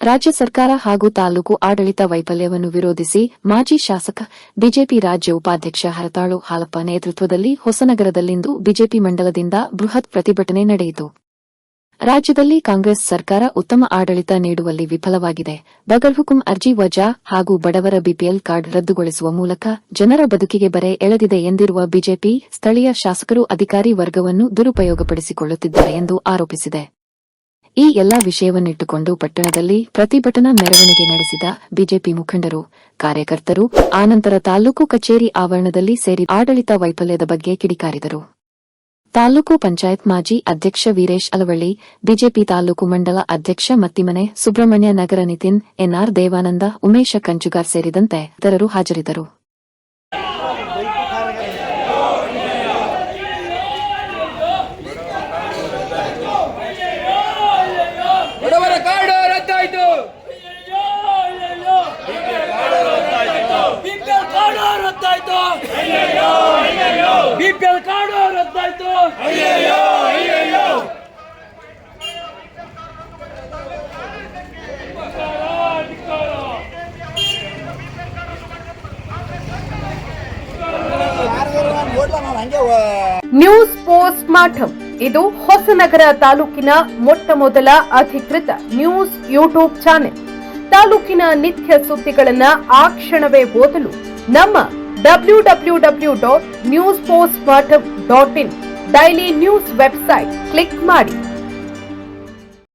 ರಾಜ್ಯ ಸರ್ಕಾರ ಹಾಗೂ ತಾಲೂಕು ಆಡಳಿತ ವೈಫಲ್ಯವನ್ನು ವಿರೋಧಿಸಿ ಮಾಜಿ ಶಾಸಕ, ಬಿಜೆಪಿ ರಾಜ್ಯ ಉಪಾಧ್ಯಕ್ಷ ಹರತಾಳು ಹಾಲಪ್ಪ ನೇತೃತ್ವದಲ್ಲಿ ಹೊಸನಗರದಲ್ಲಿಂದು ಬಿಜೆಪಿ ಮಂಡಲದಿಂದ ಬೃಹತ್ ಪ್ರತಿಭಟನೆ ನಡೆಯಿತು. ರಾಜ್ಯದಲ್ಲಿ ಕಾಂಗ್ರೆಸ್ ಸರ್ಕಾರ ಉತ್ತಮ ಆಡಳಿತ ನೀಡುವಲ್ಲಿ ವಿಫಲವಾಗಿದೆ. ಬಗರ್ಹುಕುಂ ಅರ್ಜಿ ವಜಾ ಹಾಗೂ ಬಡವರ ಬಿಪಿಎಲ್ ಕಾರ್ಡ್ ರದ್ದುಗೊಳಿಸುವ ಮೂಲಕ ಜನರ ಬದುಕಿಗೆ ಬರೆ ಎಳೆದಿದೆ ಎಂದಿರುವ ಬಿಜೆಪಿ, ಸ್ಥಳೀಯ ಶಾಸಕರು ಅಧಿಕಾರಿ ವರ್ಗವನ್ನು ದುರುಪಯೋಗಪಡಿಸಿಕೊಳ್ಳುತ್ತಿದ್ದಾರೆ ಎಂದು ಆರೋಪಿಸಿದೆ. ಈ ಎಲ್ಲ ವಿಷಯವನ್ನಿಟ್ಟುಕೊಂಡು ಪಟ್ಟಣದಲ್ಲಿ ಪ್ರತಿಭಟನಾ ಮೆರವಣಿಗೆ ನಡೆಸಿದ ಬಿಜೆಪಿ ಮುಖಂಡರು, ಕಾರ್ಯಕರ್ತರು ಆನಂತರ ತಾಲೂಕು ಕಚೇರಿ ಆವರಣದಲ್ಲಿ ಸೇರಿ ಆಡಳಿತ ವೈಫಲ್ಯದ ಬಗ್ಗೆ ಕಿಡಿಕಾರಿದರು. ತಾಲೂಕು ಪಂಚಾಯತ್ ಮಾಜಿ ಅಧ್ಯಕ್ಷ ವೀರೇಶ್ ಅಲವಳ್ಳಿ, ಬಿಜೆಪಿ ತಾಲೂಕು ಮಂಡಲ ಅಧ್ಯಕ್ಷ ಮತ್ತಿಮನೆ ಸುಬ್ರಹ್ಮಣ್ಯ ನಗರ ನಿತಿನ್, ಎನ್ಆರ್ ದೇವಾನಂದ, ಉಮೇಶ ಕಂಚುಗಾರ್ ಸೇರಿದಂತೆ ಇತರರು ಹಾಜರಿದ್ದರು ಬಡವರ ಕಾರ್ಡ್ ರದ್ದಾಯ್ತು ಬಿಪಿಎಲ್ ರದ್ದಾಯ್ತು. ಬಿಪಿಎಲ್ ಕಾರ್ಡು ರದ್ದಾಯ್ತು. ನ್ಯೂಸ್ ಪೋಸ್ಟ್ ಮಾರ್ಟಮ್ ಇದು ಹೊಸನಗರ ತಾಲೂಕಿನ ಮೊಟ್ಟ ಮೊದಲ ಅಧಿಕೃತ ನ್ಯೂಸ್ ಯೂಟ್ಯೂಬ್ ಚಾನೆಲ್ ತಾಲೂಕಿನ ನಿತ್ಯ ಸುದ್ದಿಗಳನ್ನ ಆ ಕ್ಷಣವೇ ಓದಲು ನಮ್ಮ W W W dot news post ಮಾಠಂ dot in daily news website click ಮಾಡಿ